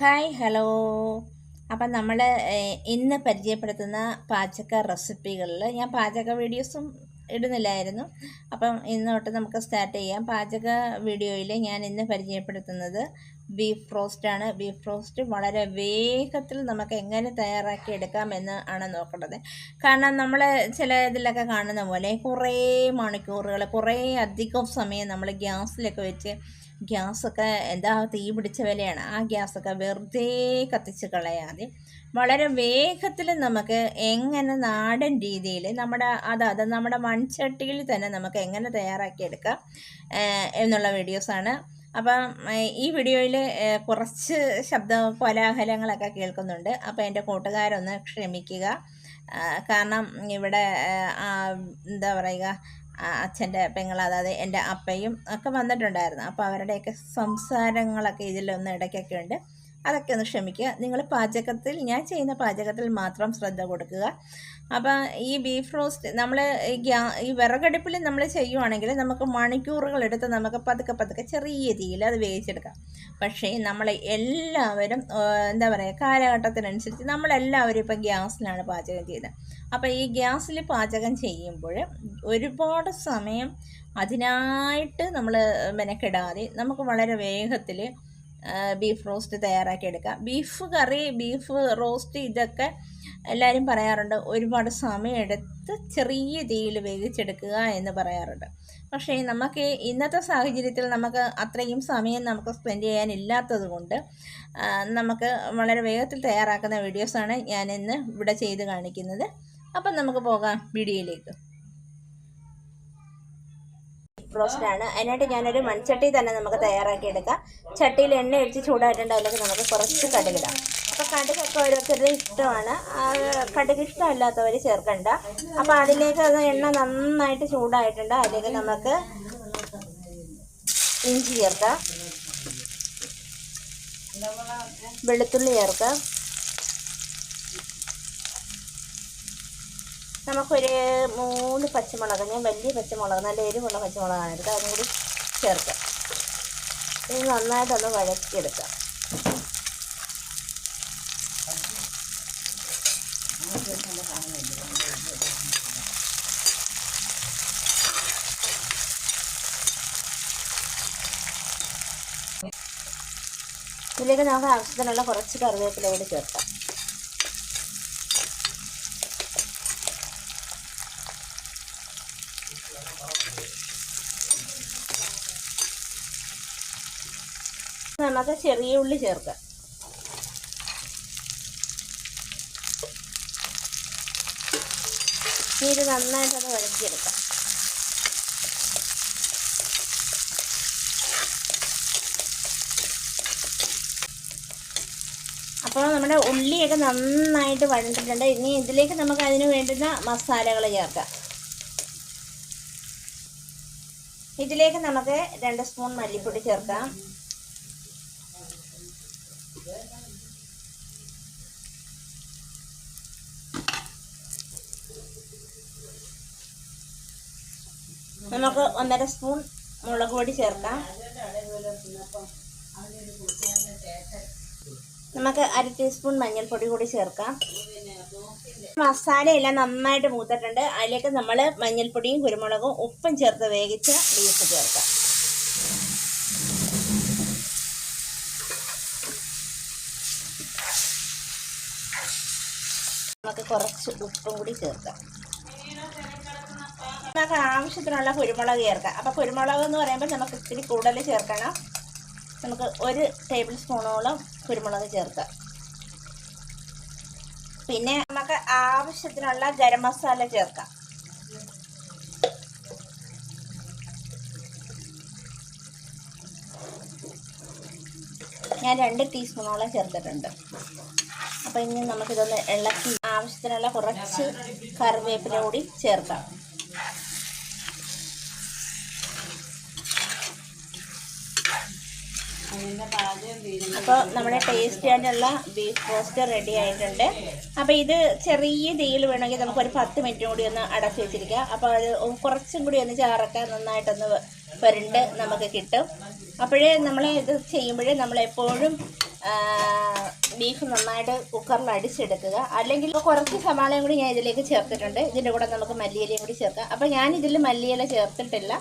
Hi hello. അപ്പം നമ്മൾ ഇന്ന് പരിചയപ്പെടുത്തുന്ന പാചക റെസിപ്പികളിൽ ഞാൻ പാചക വീഡിയോസും ഇടുന്നില്ലായിരുന്നു. അപ്പം ഇന്ന് തൊട്ട് നമുക്ക് സ്റ്റാർട്ട് ചെയ്യാം. പാചക വീഡിയോയിൽ ഞാൻ ഇന്ന് പരിചയപ്പെടുത്തുന്നത് ബീഫ് റോസ്റ്റാണ് ബീഫ് റോസ്റ്റ് വളരെ വേഗത്തിൽ നമുക്ക് എങ്ങനെ തയ്യാറാക്കി എടുക്കാമെന്ന് ആണ് നോക്കേണ്ടത്. കാരണം നമ്മൾ ചില ഇതിലൊക്കെ കാണുന്ന പോലെ കുറേ മണിക്കൂറുകൾ കുറേ അധികം സമയം നമ്മൾ ഗ്യാസിലൊക്കെ വെച്ച് ഗ്യാസൊക്കെ എന്താ തീ പിടിച്ച വിലയാണ്. ആ ഗ്യാസൊക്കെ വെറുതെ കത്തിച്ച് കളയാതെ വളരെ വേഗത്തിൽ നമുക്ക് എങ്ങനെ നാടൻ രീതിയിൽ നമ്മുടെ അതായത് നമ്മുടെ മൺചട്ടിയിൽ തന്നെ നമുക്ക് എങ്ങനെ തയ്യാറാക്കിയെടുക്കാം എന്നുള്ള വീഡിയോസാണ്. അപ്പം ഈ വീഡിയോയിൽ കുറച്ച് ശബ്ദ കോലാഹലങ്ങളൊക്കെ കേൾക്കുന്നുണ്ട്. അപ്പോൾ എന്റെ കൂട്ടുകാരൊന്ന് ക്ഷമിക്കുക. കാരണം ഇവിടെ എന്താ പറയുക അച്ഛന്റെ പെങ്ങൾ അതായത് എന്റെ അപ്പയും ഒക്കെ വന്നിട്ടുണ്ടായിരുന്നു. അപ്പോൾ അവരുടെയൊക്കെ സംസാരങ്ങളൊക്കെ ഇതിലൊന്ന് ഇടയ്ക്കൊക്കെ ഉണ്ട്. അതൊക്കെ ഒന്ന് ക്ഷമിക്കുക. നിങ്ങൾ പാചകത്തിൽ ഞാൻ ചെയ്യുന്ന പാചകത്തിൽ മാത്രം ശ്രദ്ധ കൊടുക്കുക. അപ്പോൾ ഈ ബീഫ് റോസ്റ്റ് നമ്മൾ ഈ ഗ്യാ ഈ വിറകടുപ്പിൽ നമ്മൾ ചെയ്യുവാണെങ്കിൽ നമുക്ക് മണിക്കൂറുകൾ എടുത്ത് നമുക്ക് പതുക്കെ പതുക്കെ ചെറിയ രീതിയിൽ അത് വേവിച്ചെടുക്കാം. പക്ഷേ നമ്മൾ എല്ലാവരും എന്താ പറയുക കാലഘട്ടത്തിനനുസരിച്ച് നമ്മളെല്ലാവരും ഇപ്പം ഗ്യാസിലാണ് പാചകം ചെയ്യുന്നത്. അപ്പോൾ ഈ ഗ്യാസിൽ പാചകം ചെയ്യുമ്പോൾ ഒരുപാട് സമയം അതിനായിട്ട് നമ്മൾ മെനക്കെടാതെ നമുക്ക് വളരെ വേഗത്തിൽ ബീഫ് റോസ്റ്റ് തയ്യാറാക്കി എടുക്കാം. ബീഫ് കറി ബീഫ് റോസ്റ്റ് ഇതൊക്കെ എല്ലാവരും പറയാറുണ്ട്. ഒരുപാട് സമയമെടുത്ത് ചെറിയ തീയിൽ വേവിച്ചെടുക്കുക എന്ന് പറയാറുണ്ട്. പക്ഷേ നമുക്ക് ഇന്നത്തെ സാഹചര്യത്തിൽ നമുക്ക് അത്രയും സമയം നമുക്ക് സ്പെൻഡ് ചെയ്യാനില്ലാത്തത് കൊണ്ട് നമുക്ക് വളരെ വേഗത്തിൽ തയ്യാറാക്കുന്ന വീഡിയോസാണ് ഞാൻ ഇന്ന് ഇവിടെ ചെയ്ത് കാണിക്കുന്നത്. അപ്പം നമുക്ക് പോകാം വീഡിയോയിലേക്ക്. റോസ്റ്റാണ് അതിനായിട്ട് ഞാനൊരു മൺചട്ടി തന്നെ നമുക്ക് തയ്യാറാക്കി എടുക്കാം ചട്ടിയിൽ എണ്ണ ഒഴിച്ച് ചൂടായിട്ടുണ്ട്. അതിലേക്ക് നമുക്ക് കുറച്ച് കടുകിടാം. അപ്പോൾ കടുകൊക്കെ ഓരോരുത്തരുടെ ഇഷ്ടമാണ്. കടുക് ഇഷ്ടമല്ലാത്തവർ ചേർക്കണ്ട. അപ്പോൾ അതിലേക്ക് അത് എണ്ണ നന്നായിട്ട് ചൂടായിട്ടുണ്ട്. അതിലേക്ക് നമുക്ക് ഇഞ്ചി ചേർക്കാം. വെളുത്തുള്ളി ചേർക്കാം. നമുക്കൊരു മൂന്ന് പച്ചമുളക് ഞാൻ വലിയ പച്ചമുളക് നല്ല എരിവുള്ള പച്ചമുളകാണ്. എടുക്കുക അതും കൂടി ചേർക്കാം. ഇത് നന്നായിട്ടൊന്ന് വഴക്കിയെടുക്കാം ഇതിലേക്ക് നമുക്ക് ആവശ്യത്തിനുള്ള കുറച്ച് കറിവേപ്പില കൂടി ചേർക്കാം. നമുക്ക് ചെറിയ ഉള്ളി ചേർക്കാം ഇത് നന്നായിട്ടത് വഴക്കിയെടുക്കാം അപ്പോൾ നമ്മുടെ ഉള്ളിയൊക്കെ നന്നായിട്ട് വഴണ്ടിട്ടുണ്ട്. ഇനി ഇതിലേക്ക് നമുക്ക് അതിന് വേണ്ടുന്ന മസാലകൾ ചേർക്കാം. ഇതിലേക്ക് നമുക്ക് രണ്ട് സ്പൂൺ മല്ലിപ്പൊടി ചേർക്കാം. നമുക്ക് ഒന്നര സ്പൂൺ മുളക് പൊടി ചേർക്കാം. നമുക്ക് അര ടീസ്പൂൺ മഞ്ഞൾപ്പൊടി കൂടി ചേർക്കാം. മസാലയെല്ലാം നന്നായിട്ട് മൂത്തിട്ടുണ്ട്. അതിലേക്ക് നമ്മൾ മഞ്ഞൾപ്പൊടിയും കുരുമുളകും ഉപ്പും ചേർത്ത് വേവിച്ച് ബീഫ് ചേർക്കാം. നമുക്ക് കുറച്ച് ഉപ്പും കൂടി ചേർക്കാം. നമുക്ക് ആവശ്യത്തിനുള്ള കുരുമുളക് ചേർക്കാം. അപ്പോൾ കുരുമുളക് എന്ന് പറയുമ്പോൾ നമുക്ക് ഇത്തിരി കൂടുതൽ ചേർക്കണം. നമുക്ക് ഒരു ടേബിൾ സ്പൂണോളം കുരുമുളക് ചേർക്കാം. പിന്നെ നമുക്ക് ആവശ്യത്തിനുള്ള ഗരം മസാല ചേർക്കാം. ഞാൻ രണ്ട് ടീസ്പൂണോളം ചേർത്തിട്ടുണ്ട്. അപ്പോൾ ഇനി നമുക്കിതൊന്ന് ഇളക്കി ആവശ്യത്തിനുള്ള കുറച്ച് കറിവേപ്പില കൂടി ചേർക്കാം. അപ്പൊ നമ്മുടെ ടേസ്റ്റ് ആയിട്ടുള്ള ബീഫ് റോസ്റ്റ് റെഡി ആയിട്ടുണ്ട്. അപ്പോൾ ഇത് ചെറിയ തീയിൽ വേണമെങ്കിൽ നമുക്ക് ഒരു പത്ത് മിനിറ്റ് കൂടി ഒന്ന് അടച്ചു വെച്ചിരിക്കാം. അപ്പോൾ അത് കുറച്ചും കൂടി ഒന്ന് ചാറൊക്കെ നന്നായിട്ടൊന്ന് വരണ്ട് നമുക്ക് കിട്ടും. അപ്പോഴേ നമ്മൾ ഇത് ചെയ്യുമ്പോഴേ നമ്മളെപ്പോഴും ബീഫ് നന്നായിട്ട് കുക്കറിൽ അടിച്ചെടുക്കുക. അല്ലെങ്കിൽ കുറച്ച് സവാളയും കൂടി ഞാൻ ഇതിലേക്ക് ചേർത്തിട്ടുണ്ട്. ഇതിന്റെ കൂടെ നമുക്ക് മല്ലിയിലയും കൂടി ചേർക്കാം. അപ്പോൾ ഞാൻ ഇതിൽ മല്ലിയില ചേർത്തിട്ടില്ല.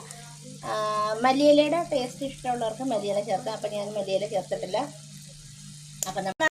മല്ലിയിലയുടെ ടേസ്റ്റ് ഇഷ്ടമുള്ളവർക്ക് മല്ലിയില ചേർക്കാം. അപ്പോൾ ഞാൻ മല്ലിയില ചേർത്തിട്ടില്ല. അപ്പം നമ്മൾ